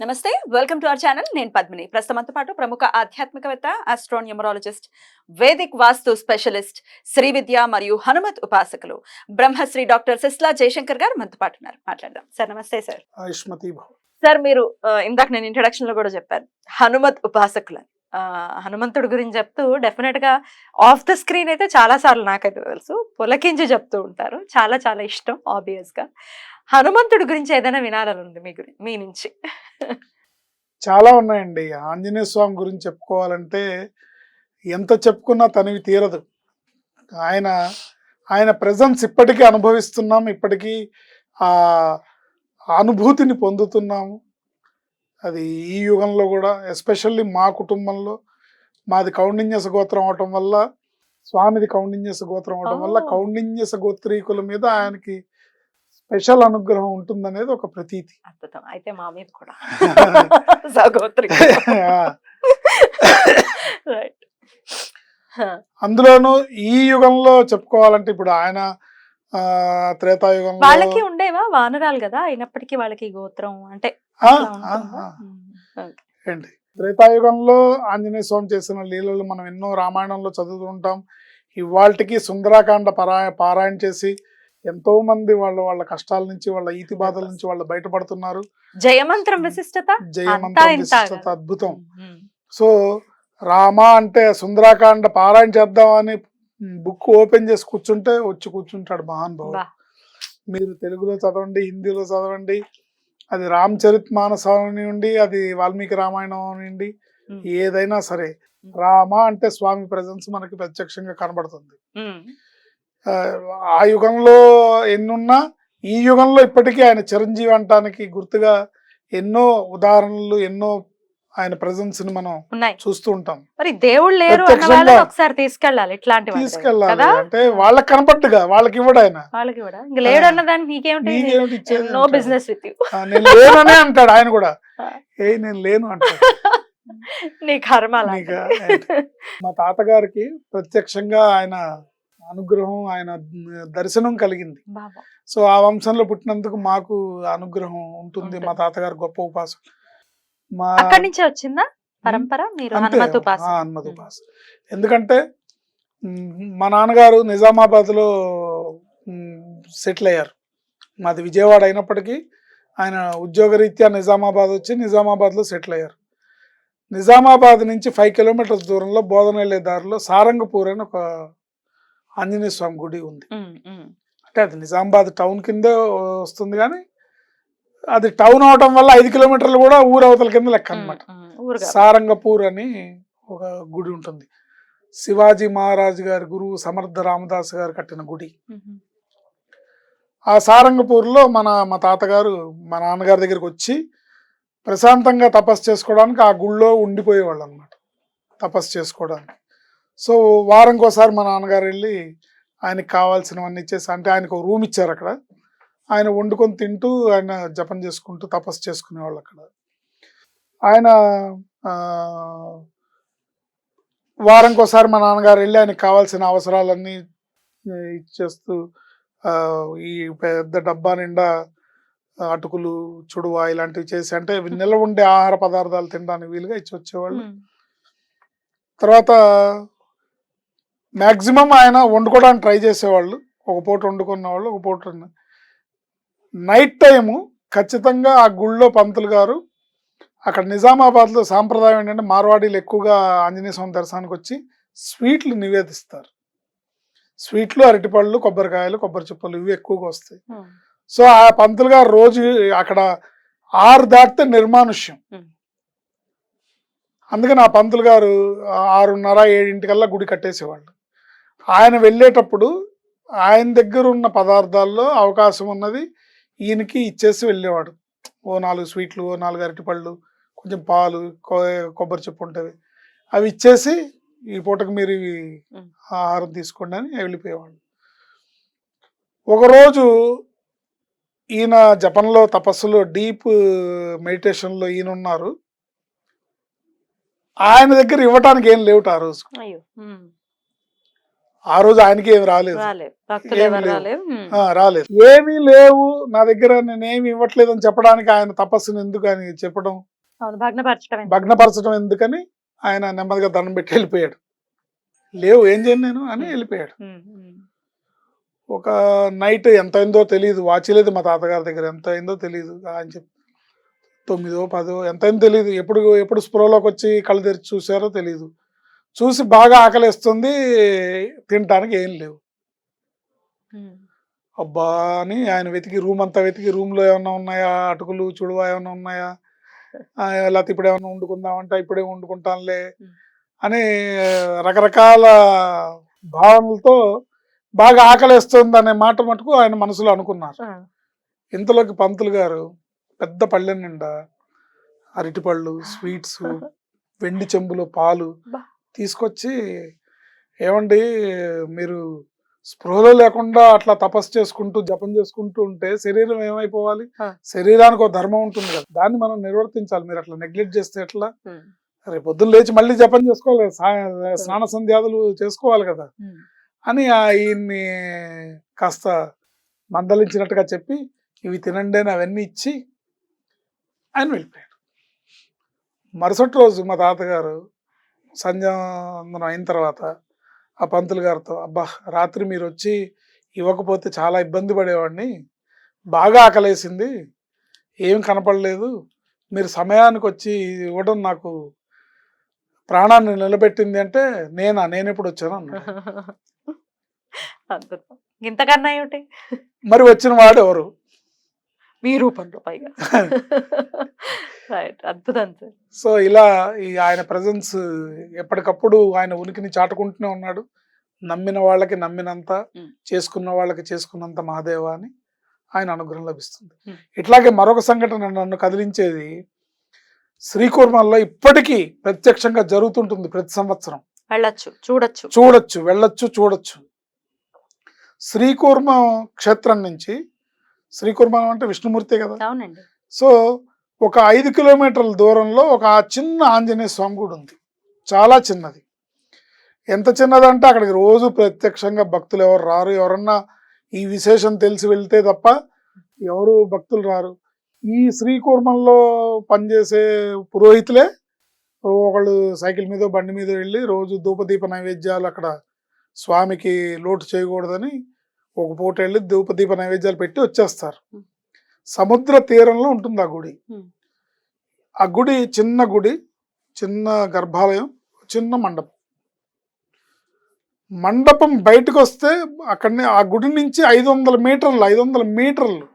నమస్తే welcome to our channel. నేను పద్మిని. ప్రస్తుతంతో పాటు ప్రముఖ ఆధ్యాత్మికవేత్త astronumerologist Vedic vastu specialist Shri Vidya మరియు హనుమత్ ఉపాసకులు బ్రహ్మశ్రీ డాక్టర్ సిస్లా జయశంకర్ గారు మనతో పాటు ఉన్నారు. మాట్లాడదాం. సార్ నమస్తే సార్. సార్ మీరు ఇందాక నేను ఇంట్రడక్షన్లో కూడా చెప్పాను. హనుమత్ ఉపాసకులని. ఆ, హనుమంతుడి గురించి చెప్తూ డెఫినెట్గా ఆఫ్ ద స్క్రీన్ అయితే చాలా సార్లు నాకైతే తెలుసు. పులకించి చెప్తూ ఉంటారు. చాలా చాలా ఇష్టం ఆబ్వియస్గా హనుమంతుడు హనుమంతుడి గురించి ఏదైనా వినాలని ఉంది మీ గురించి మీ నుంచి? చాలా ఉన్నాయండి. ఆంజనేయ స్వామి గురించి చెప్పుకోవాలంటే ఎంత చెప్పుకున్నా తనివి తీరదు. ఆయన ఆయన ప్రజెన్స్ ఇప్పటికీ అనుభవిస్తున్నాం. ఇప్పటికీ ఆ అనుభూతిని పొందుతున్నాము. అది ఈ యుగంలో కూడా ఎస్పెషల్లీ మా కుటుంబంలో మాది కౌండిన్యస గోత్రం అవటం వల్ల స్వామిది కౌండిన్యస గోత్రం అవటం వల్ల. కౌండిన్యస గోత్రీకుల మీద ఆయనకి స్పెషల్ అనుగ్రహం ఉంటుందనేది ఒక ప్రతీతి. అద్భుతం. అయితే మా మీద కూడా. అందులోనూ ఈ యుగంలో చెప్పుకోవాలంటే ఇప్పుడు ఆయన ఆ, త్రేతాయుగంలో వాళ్ళకి ఉండేవా? వానరాలు కదా? అయినప్పటికీ వాళ్ళకి గోత్రం అంటే. ఏంటి? త్రేతాయుగంలో ఆంజనేయ స్వామి చేసిన లీలలు మనం ఎన్నో రామాయణంలో చదువుతుంటాం. ఇవాళకి సుందరాకాండ పరాయ పారాయణ చేసి ఎంతో మంది వాళ్ళ వాళ్ళ కష్టాల నుంచి వాళ్ళ ఈతి బాధల నుంచి వాళ్ళు బయటపడుతున్నారు. జయమంత్రం విశిష్టత? జయమంత్రం విశిష్టత. అద్భుతం. సో రామ అంటే సుందరాకాండ పారాయణ చేద్దామని బుక్ ఓపెన్ చేసి కూర్చుంటే వచ్చి కూర్చుంటాడు మహానుభావుడు. మీరు తెలుగులో చదవండి హిందీలో చదవండి అది రామ్ చరిత్ మానస్ అవనివ్వండి అది వాల్మీకి రామాయణం ఉమ్, ఏదైనా సరే. రామ అంటే స్వామి ప్రజెన్స్ మనకి ప్రత్యక్షంగా కనబడుతుంది ఆ యుగంలో ఎన్నున్నా ఈ యుగంలో ఇప్పటికీ ఆయన చిరంజీవి అంటానికి గుర్తుగా ఎన్నో ఉదాహరణలు ఎన్నో ఆయన ప్రజెన్స్ని మనం చూస్తూ ఉంటాం. మరి దేవుళ్ళు లేరు ఒకసారి తీసుకెళ్ళాలి ఇట్లాంటి తీసుకెళ్ళాలి. అంటే వాళ్ళకి కనపడ్డుగా వాళ్ళకి ఇవ్వడు ఆయన. వాళ్ళకి ఇంకా లేడు అన్న దానికి నీకేమిటి నో అంటాడు. బిజినెస్ విత్ యూ ఆ, నేను లేననే అంటాడు ఆయన కూడా. ఏ నేను లేను అంటాడు. నీ కర్మ? మా తాతగారికి ప్రత్యక్షంగా ఆయన అనుగ్రహం ఆయన దర్శనం కలిగింది. సో ఆ వంశంలో పుట్టినందుకు మాకు అనుగ్రహం ఉంటుంది. మా. తాతగారు గొప్ప ఉపాసన మా అక్కడి నుంచే వచ్చిందా? పరంపర? మీరు హనుమత్ హనుమత్ ఎందుకంటే మ్, నాన్నగారు నిజామాబాద్లో సెటిల్ అయ్యారు. మాది విజయవాడ అయినప్పటికీ ఆయన ఉద్యోగరీత్యా నిజామాబాద్ వచ్చి నిజామాబాద్లో సెటిల్ అయ్యారు. నిజామాబాద్ నుంచి ఫైవ్ కిలోమీటర్స్ దూరంలో బోధన వెళ్ళే దారిలో సారంగపూర్ అని ఒక ఆంజనేయ స్వామి గుడి ఉంది. అంటే అది నిజామాబాద్ టౌన్ కిందే వస్తుంది కానీ అది టౌన్ అవటం వల్ల ఐదు కిలోమీటర్లు కూడా ఊరు అవతల కింద లెక్క అనమాట. సారంగపూర్ అని ఒక గుడి ఉంటుంది. శివాజీ మహారాజ్ గారి గురువు సమర్థ రామదాస్ గారు కట్టిన గుడి. ఆ సారంగపూర్లో మన మా తాతగారు మా నాన్నగారి దగ్గరికి వచ్చి ప్రశాంతంగా తపస్సు చేసుకోవడానికి ఆ గుళ్ళో ఉండిపోయేవాళ్ళు అనమాట తపస్సు చేసుకోవడానికి. సో వారంకోసారి మా నాన్నగారు వెళ్ళి ఆయనకి కావాల్సినవన్నీ ఇచ్చేసి అంటే ఆయనకు ఒక రూమ్ ఇచ్చారు అక్కడ. ఆయన వండుకొని తింటూ ఆయన జపం చేసుకుంటూ తపస్సు చేసుకునేవాళ్ళు అక్కడ. ఆయన వారంకోసారి మా నాన్నగారు వెళ్ళి ఆయనకి కావాల్సిన అవసరాలన్నీ ఇచ్చేస్తూ ఈ పెద్ద డబ్బా నిండా అటుకులు చుడువ ఇలాంటివి చేసి అంటే నిల్వ ఉండే ఆహార పదార్థాలు తినడానికి వీలుగా ఇచ్చి వచ్చేవాళ్ళు. తర్వాత మ్యాక్సిమం ఆయన వండుకోవడానికి ట్రై చేసేవాళ్ళు. ఒక పూట వండుకున్న వాళ్ళు ఒక పూట నైట్ టైము ఖచ్చితంగా ఆ గుళ్ళో పంతులు గారు అక్కడ నిజామాబాద్లో సాంప్రదాయం ఏంటంటే మార్వాడీలు ఎక్కువగా ఆంజనేయ స్వామి దర్శనానికి వచ్చి స్వీట్లు నివేదిస్తారు. స్వీట్లు అరటిపళ్ళు కొబ్బరికాయలు కొబ్బరి చిప్పలు ఇవి ఎక్కువగా వస్తాయి. సో ఆ పంతులు గారు రోజు అక్కడ ఆరు దాటితే నిర్మానుష్యం. అందుకని ఆ పంతులు గారు ఆరున్నర ఏడింటికల్లా గుడి కట్టేసేవాళ్ళు. ఆయన వెళ్ళేటప్పుడు ఆయన దగ్గర ఉన్న పదార్థాల్లో అవకాశం ఉన్నది ఈయనకి ఇచ్చేసి వెళ్ళేవాడు. ఓ నాలుగు స్వీట్లు ఓ నాలుగు అరటిపళ్ళు కొంచెం పాలు కొబ్బరి చెప్పు ఉంటుంది. అవి ఇచ్చేసి ఈ పూటకు మీరు. ఆహారం తీసుకోండి అని వెళ్ళిపోయేవాళ్ళు ఒకరోజు ఈయన జపంలో తపస్సులో డీప్ మెడిటేషన్లో ఈయన ఉన్నారు ఆయన దగ్గర ఇవ్వటానికి ఏం లేవుట ఆ రోజు. ఆ రోజు ఆయనకి ఏమి రాలేదు. రాలేదు. ఏమీ లేవు. నా దగ్గర నేనేమి ఇవ్వట్లేదు అని చెప్పడానికి ఆయన తపస్సును ఎందుకు అని చెప్పడం భగ్నపరచడం ఎందుకు? భగ్నపరచడం ఎందుకని ఆయన నెమ్మదిగా దండం పెట్టి వెళ్ళిపోయాడు. లేవు ఏం చేయను నేను అని వెళ్ళిపోయాడు. ఒక నైట్ ఎంత అయిందో తెలియదు వాచ్ లేదు మా తాతగారి దగ్గర. ఎంత అయిందో తెలియదు ఆయన చెప్పి తొమ్మిదో పదో ఎంత అయిందో తెలియదు ఎప్పుడు ఎప్పుడు స్పృహలోకి వచ్చి కళ్ళు తెరిచి చూసారో తెలియదు చూసి బాగా ఆకలిస్తుంది తినటానికి ఏం లేవు. అబ్బా అని ఆయన వెతికి రూమ్ అంతా వెతికి రూమ్లో ఏమన్నా ఉన్నాయా అటుకులు చుడువా ఏమన్నా ఉన్నాయా లేకపోతే ఇప్పుడు ఏమన్నా వండుకుందామంటే ఇప్పుడే వండుకుంటానులే. అని రకరకాల భావనలతో బాగా ఆకలిస్తుంది అనే మాట మటుకు ఆయన మనసులో అనుకున్నారు. ఇంతలోకి పంతులు గారు పెద్ద పళ్ళెం నిండా అరటిపళ్ళు స్వీట్స్ వెండి చెంబులో పాలు. తీసుకొచ్చి ఏమండి మీరు స్పృహలో లేకుండా అట్లా తపస్సు చేసుకుంటూ జపం చేసుకుంటూ ఉంటే శరీరం ఏమైపోవాలి. శరీరానికి ఒక ధర్మం ఉంటుంది కదా దాన్ని మనం నిర్వర్తించాలి మీరు అట్లా నెగ్లెక్ట్ చేస్తే ఎట్లా. రేపు పొద్దున్న లేచి మళ్ళీ జపం చేసుకోవాలి స్నాన సంధ్యాదులు చేసుకోవాలి కదా. అని ఆ ఈయన్ని కాస్త మందలించినట్టుగా చెప్పి ఇవి తినండి అని అవన్నీ ఇచ్చి ఆయన వెళ్ళిపోయాడు మరుసటి రోజు మా తాతగారు సంధ్యావందనం అయిన తర్వాత ఆ పంతులు గారితో అబ్బా రాత్రి మీరు వచ్చి ఇవ్వకపోతే చాలా ఇబ్బంది పడేవాడిని. బాగా ఆకలేసింది. ఏం కనపడలేదు. మీరు సమయానికి వచ్చి ఇవ్వడం నాకు ప్రాణాన్ని నిలబెట్టింది అంటే నేనా? నేను ఎప్పుడు వచ్చాను అద్భుతం. ఇంతకన్నా ఏమిటి? మరి వచ్చిన వాడు ఎవరు మీ రూపంలో పైగా. రైట్ అద్భుతం సార్. సో ఇలా ఈ ఆయన ప్రజెన్స్ ఎప్పటికప్పుడు ఆయన ఉనికిని చాటుకుంటూనే ఉన్నాడు. నమ్మిన వాళ్ళకి నమ్మినంత Mm. చేసుకున్న వాళ్ళకి చేసుకున్నంత మహాదేవ అని ఆయన అనుగ్రహం లభిస్తుంది. Mm. ఇట్లాగే మరొక సంఘటన నన్ను కదిలించేది శ్రీకూర్మంలో ఇప్పటికీ ప్రత్యక్షంగా జరుగుతుంటుంది ప్రతి సంవత్సరం. వెళ్ళొచ్చు చూడొచ్చు. చూడొచ్చు వెళ్ళొచ్చు చూడొచ్చు. శ్రీకూర్మం క్షేత్రం నుంచి శ్రీకూర్మం అంటే విష్ణుమూర్తే కదా? అవునండి. సో ఒక ఐదు కిలోమీటర్ల దూరంలో ఒక చిన్న ఆంజనేయ స్వామి గుడి ఉంది. చాలా చిన్నది. ఎంత చిన్నదంటే అక్కడికి రోజు ప్రత్యక్షంగా భక్తులు ఎవరు రారు. ఎవరన్నా ఈ విశేషం తెలిసి వెళ్తే తప్ప ఎవరు భక్తులు రారు. ఈ శ్రీకూర్మంలో పనిచేసే పురోహితులే ఒకళ్ళు సైకిల్ మీద బండి మీద వెళ్ళి రోజు ధూపదీప నైవేద్యాలు అక్కడ స్వామికి లోటు చేయకూడదని ఒక పూట వెళ్ళి ధూపదీప నైవేద్యాలు పెట్టి వచ్చేస్తారు. సముద్ర తీరంలో ఉంటుంది ఆ గుడి. ఆ గుడి చిన్న గుడి చిన్న గర్భాలయం చిన్న మండపం. మండపం బయటకు వస్తే అక్కడనే ఆ గుడి నుంచి ఐదు వందల మీటర్లు ఐదు వందల మీటర్లు.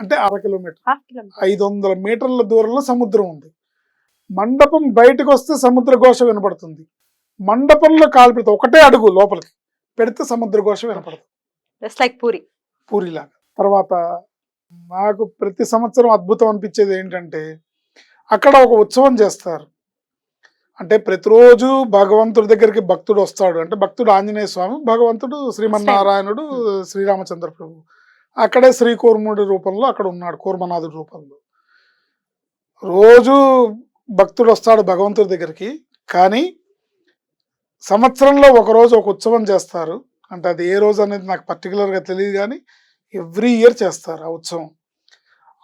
అంటే అర కిలోమీటర్. ఐదు వందల మీటర్ల దూరంలో సముద్రం ఉంది. మండపం బయటకు వస్తే సముద్ర ఘోష వినపడుతుంది. మండపంలో కాలు పెడితే ఒకటే అడుగు లోపలికి. పెడితే సముద్ర ఘోష వినపడుతుంది జస్ట్ లైక్ పూరి పూరిలాగా. తర్వాత నాకు ప్రతి సంవత్సరం అద్భుతం అనిపించేది ఏంటంటే అక్కడ ఒక ఉత్సవం చేస్తారు. అంటే ప్రతిరోజు భగవంతుడి దగ్గరికి భక్తుడు వస్తాడు. అంటే భక్తుడు ఆంజనేయ స్వామి భగవంతుడు శ్రీమన్నారాయణుడు శ్రీరామచంద్ర ప్రభు. అక్కడే శ్రీకూర్ముడి రూపంలో అక్కడ ఉన్నాడు కూర్మనాథుడి రూపంలో. రోజు భక్తుడు వస్తాడు భగవంతుడి దగ్గరికి కానీ సంవత్సరంలో ఒకరోజు ఒక ఉత్సవం చేస్తారు. అంటే అది ఏ రోజు అనేది నాకు పర్టికులర్గా తెలియదు కానీ ఎవ్రీ ఇయర్ చేస్తారు ఆ ఉత్సవం.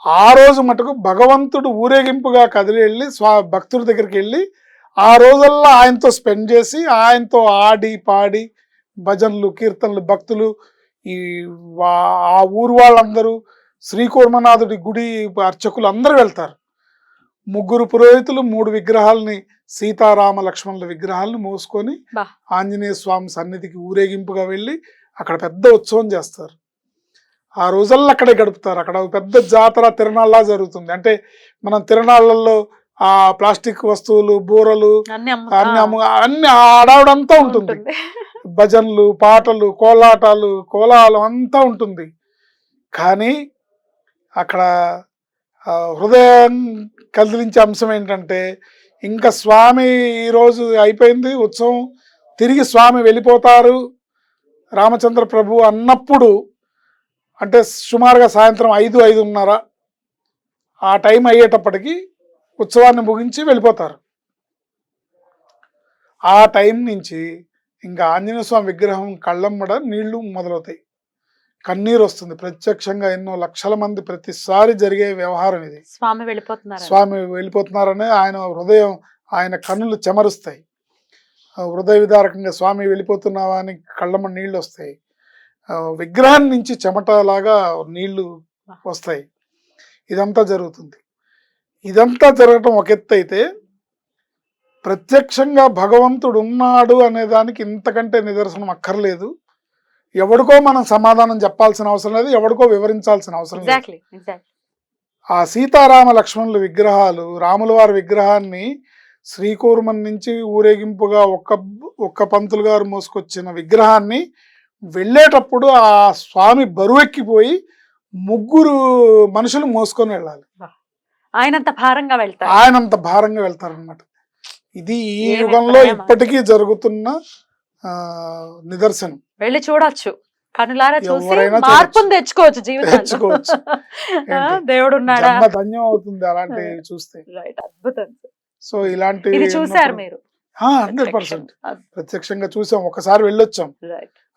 ఆ రోజు మటుకు భగవంతుడు ఊరేగింపుగా కదిలి వెళ్ళి స్వా భక్తుడి దగ్గరికి వెళ్ళి ఆ రోజల్లా ఆయనతో స్పెండ్ చేసి ఆయనతో ఆడి పాడి భజనలు కీర్తనలు భక్తులు ఈ వా- ఆ ఊరు వాళ్ళందరూ శ్రీకూర్మనాథుడి గుడి అర్చకులు అందరూ వెళ్తారు. ముగ్గురు పురోహితులు మూడు విగ్రహాలని సీతారామ లక్ష్మణుల విగ్రహాలను మోసుకొని. ఆంజనేయ స్వామి సన్నిధికి ఊరేగింపుగా వెళ్ళి అక్కడ పెద్ద ఉత్సవం చేస్తారు. ఆ రోజుల్లో అక్కడే గడుపుతారు. అక్కడ పెద్ద జాతర తిరణాల్లా జరుగుతుంది. అంటే మనం తిరణాళ్ళల్లో ఆ ప్లాస్టిక్ వస్తువులు బూరలు అన్ని అమ్ము- అన్ని ఆడావిడంతా ఉంటుంది. భజనలు పాటలు కోలాటాలు కోలాహలం అంతా ఉంటుంది. కానీ అక్కడ హృదయం కదిలించే అంశం ఏంటంటే ఇంకా స్వామి ఈరోజు అయిపోయింది ఉత్సవం. తిరిగి స్వామి వెళ్ళిపోతారు. రామచంద్ర ప్రభు అన్నప్పుడు అంటే సుమారుగా సాయంత్రం ఐదు ఐదున్నర ఆ టైం అయ్యేటప్పటికి ఉత్సవాన్ని ముగించి వెళ్ళిపోతారు. ఆ టైం నుంచి ఇంకా ఆంజనేయ స్వామి విగ్రహం కళ్ళమ్మడ నీళ్ళు మొదలవుతాయి. కన్నీరు వస్తుంది ప్రత్యక్షంగా ఎన్నో లక్షల మంది ప్రతిసారి జరిగే వ్యవహారం ఇది. స్వామి వెళ్ళిపోతున్నారు స్వామి వెళ్ళిపోతున్నారని ఆయన హృదయం ఆయన కన్నులు చెమరుస్తాయి. హృదయ విదారకంగా స్వామి వెళ్ళిపోతున్నావా? అని కళ్ళమ్మ నీళ్ళు వస్తాయి. విగ్రహం నుంచి చెమటలాగా నీళ్ళు వస్తాయి. ఇదంతా జరుగుతుంది. ఇదంతా జరగటం ఒక ఎత్తు అయితే ప్రత్యక్షంగా భగవంతుడు ఉన్నాడు అనే దానికి ఇంతకంటే నిదర్శనం అక్కర్లేదు. ఎవడికో మనం సమాధానం చెప్పాల్సిన అవసరం లేదు ఎవడికో వివరించాల్సిన అవసరం లేదు. ఆ సీతారామ లక్ష్మణుల విగ్రహాలు రాముల వారి విగ్రహాన్ని శ్రీకూర్మం నుంచి ఊరేగింపుగా ఒక్క ఒక్క పంతులు గారు మోసుకొచ్చిన విగ్రహాన్ని వెళ్ళేటప్పుడు ఆ స్వామి బరువెక్కిపోయి ముగ్గురు మనుషులు మోసుకొని వెళ్ళాలి. ఆయనంత భారంగా వెళ్తారు. ఆయనంత భారంగా వెళ్తారనమాట ఇది ఈ యుగంలో. ఇప్పటికీ జరుగుతున్న ఆ, నిదర్శనం. వెళ్ళి చూడొచ్చు. కనులారా చూసి మార్పును తెచ్చుకోవచ్చు జీవితంలో? దేవుడు ఉన్నాడా ధన్యం అవుతుంది అలాంటివి చూస్తే. రైట్ అద్భుతం. సో ఇలాంటి ఇది చూసారు మీరు? Hundred percent. ప్రత్యక్షంగా చూసాం. ఒకసారి వెళ్ళొచ్చాం.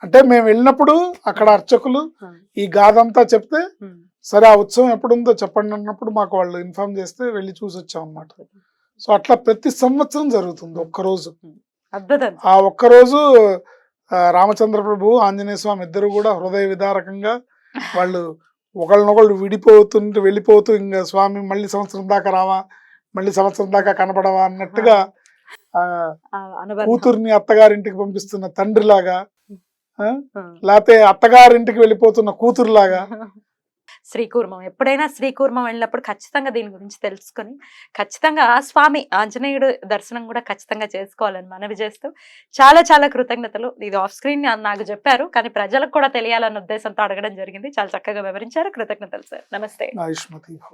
అంటే మేము వెళ్ళినప్పుడు అక్కడ అర్చకులు ఈ గాథ అంతా చెప్తే సరే ఆ ఉత్సవం ఎప్పుడుందో చెప్పండి అన్నప్పుడు మాకు వాళ్ళు ఇన్ఫార్మ్ చేస్తే వెళ్ళి చూసి వచ్చాం అన్నమాట సో అట్లా ప్రతి సంవత్సరం జరుగుతుంది ఒక్కరోజు. అద్భుతం. ఆ ఒక్కరోజు రామచంద్ర ప్రభు ఆంజనేయ స్వామి ఇద్దరు కూడా హృదయ విదారకంగా వాళ్ళు ఒకళ్ళనొకళ్ళు విడిపోతుంటూ వెళ్ళిపోతూ ఇంకా స్వామి మళ్ళీ సంవత్సరం దాకా రావా మళ్ళీ సంవత్సరం దాకా కనపడవా అన్నట్టుగా. కూతుర్ని అత్తగారింటికి పంపిస్తున్న తండ్రిలాగా. లేకపోతే అత్తగారింటికి వెళ్ళిపోతున్న కూతురులాగా శ్రీకూర్మం. ఎప్పుడైనా శ్రీకూర్మం వెళ్ళినప్పుడు ఖచ్చితంగా దీని గురించి తెలుసుకొని ఖచ్చితంగా ఆ స్వామి ఆంజనేయుడు దర్శనం కూడా ఖచ్చితంగా చేసుకోవాలని మనవి చేస్తూ చాలా చాలా కృతజ్ఞతలు. ఇది ఆఫ్ స్క్రీన్ నాకు చెప్పారు. కానీ ప్రజలకు కూడా తెలియాలన్న ఉద్దేశంతో అడగడం జరిగింది. చాలా చక్కగా వివరించారు. కృతజ్ఞతలు సార్. నమస్తే.